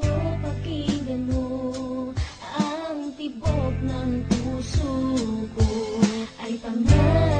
linggo pakinggan Ang tibok ng puso ko. Ay pamay